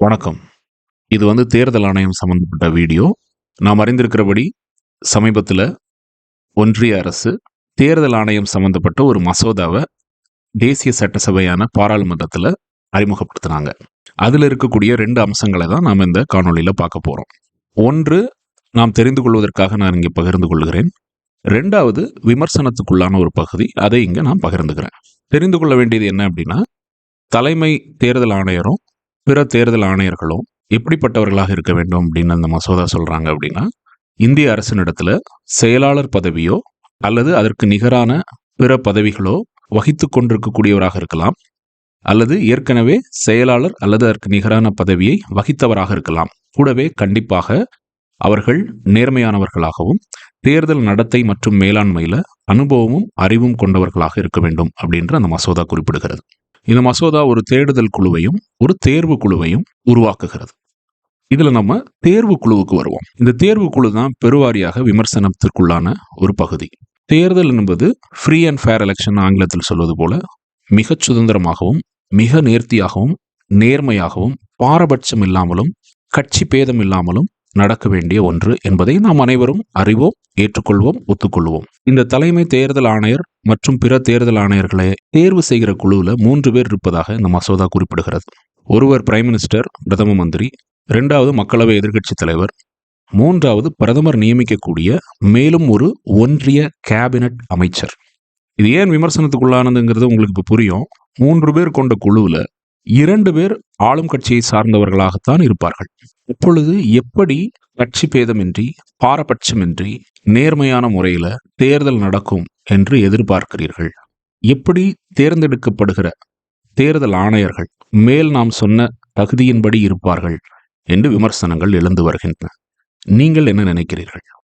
வணக்கம். இது வந்து தேர்தல் ஆணையம் சம்பந்தப்பட்ட வீடியோ. நாம் அறிந்திருக்கிறபடி சமீபத்தில் ஒன்றிய அரசு தேர்தல் ஆணையம் சம்பந்தப்பட்ட ஒரு மசோதாவை தேசிய சட்டசபையான பாராளுமன்றத்தில் அறிமுகப்படுத்தினாங்க. அதில் இருக்கக்கூடிய ரெண்டு அம்சங்களை தான் நாம் இந்த காணொளியில் பார்க்க போகிறோம் ஒன்று நாம் தெரிந்து கொள்வதற்காக நான் இங்கே பகிர்ந்து கொள்கிறேன். ரெண்டாவது விமர்சனத்துக்குள்ளான ஒரு பகுதி அதை இங்கே நான் பகிர்ந்துக்கிறேன். தெரிந்து கொள்ள வேண்டியது என்ன அப்படின்னா தலைமை தேர்தல் ஆணையரும் பிற தேர்தல் ஆணையர்களும் எப்படிப்பட்டவர்களாக இருக்க வேண்டும் அப்படின்னு அந்த மசோதா சொல்கிறாங்க அப்படின்னா இந்திய அரசினிடத்தில் செயலாளர் பதவியோ அல்லது அதற்கு நிகரான பிற பதவிகளோ வகித்து கொண்டிருக்கக்கூடியவராக இருக்கலாம். அல்லது ஏற்கனவே செயலாளர் அல்லது அதற்கு நிகரான பதவியை வகித்தவராக இருக்கலாம். கூடவே கண்டிப்பாக அவர்கள் நேர்மையானவர்களாகவும் தேர்தல் நடத்தை மற்றும் மேலாண்மையில் அனுபவமும் அறிவும் கொண்டவர்களாக இருக்க வேண்டும் அப்படின்ற அந்த மசோதா குறிப்பிடுகிறது. இந்த மசோதா ஒரு தேடுதல் குழுவையும் ஒரு தேர்வு குழுவையும் உருவாக்குகிறது. இதில் நம்ம தேர்வு குழுவுக்கு வருவோம். இந்த தேர்வு குழு தான் பெருவாரியாக விமர்சனத்திற்குள்ளான ஒரு பகுதி. தேர்தல் என்பது ஃப்ரீ அண்ட் ஃபேர் எலெக்ஷன் ஆங்கிலத்தில் சொல்வது போல மிகச் சுதந்திரமாகவும் மிக நேர்த்தியாகவும் நேர்மையாகவும் பாரபட்சம் இல்லாமலும் கட்சி பேதம் இல்லாமலும் நடக்க வேண்டிய ஒன்று என்பதை நாம் அனைவரும் அறிவோம் ஏற்றுக்கொள்வோம் ஒத்துக்கொள்வோம். இந்த தலைமை தேர்தல் ஆணையர் மற்றும் பிற தேர்தல் ஆணையர்களை தேர்வு செய்கிற குழுவில் மூன்று பேர் இருப்பதாக இந்த மசோதா குறிப்பிடுகிறது. ஒருவர் பிரைம் மினிஸ்டர் பிரதம மந்திரி இரண்டாவது மக்களவை எதிர்க்கட்சி தலைவர் மூன்றாவது பிரதமர் நியமிக்கக்கூடிய மேலும் ஒரு ஒன்றிய கேபினட் அமைச்சர். இது ஏன் விமர்சனத்துக்குள்ளானதுங்கிறது உங்களுக்கு இப்போ புரியும். மூன்று பேர் கொண்ட குழுவில் இரண்டு பேர் ஆளும் கட்சியை சார்ந்தவர்களாகத்தான் இருப்பார்கள். இப்பொழுது எப்படி கட்சி பேதமின்றி பாரபட்சமின்றி நேர்மையான முறையில் தேர்தல் நடக்கும் என்று எதிர்பார்க்கிறீர்கள்? எப்படி தேர்ந்தெடுக்கப்படுகிற தேர்தல் ஆணையர்கள் மேல் நாம் சொன்ன தகுதியின்படி இருப்பார்கள் என்று விமர்சனங்கள் எழுந்து வருகின்றன. நீங்கள் என்ன நினைக்கிறீர்கள்?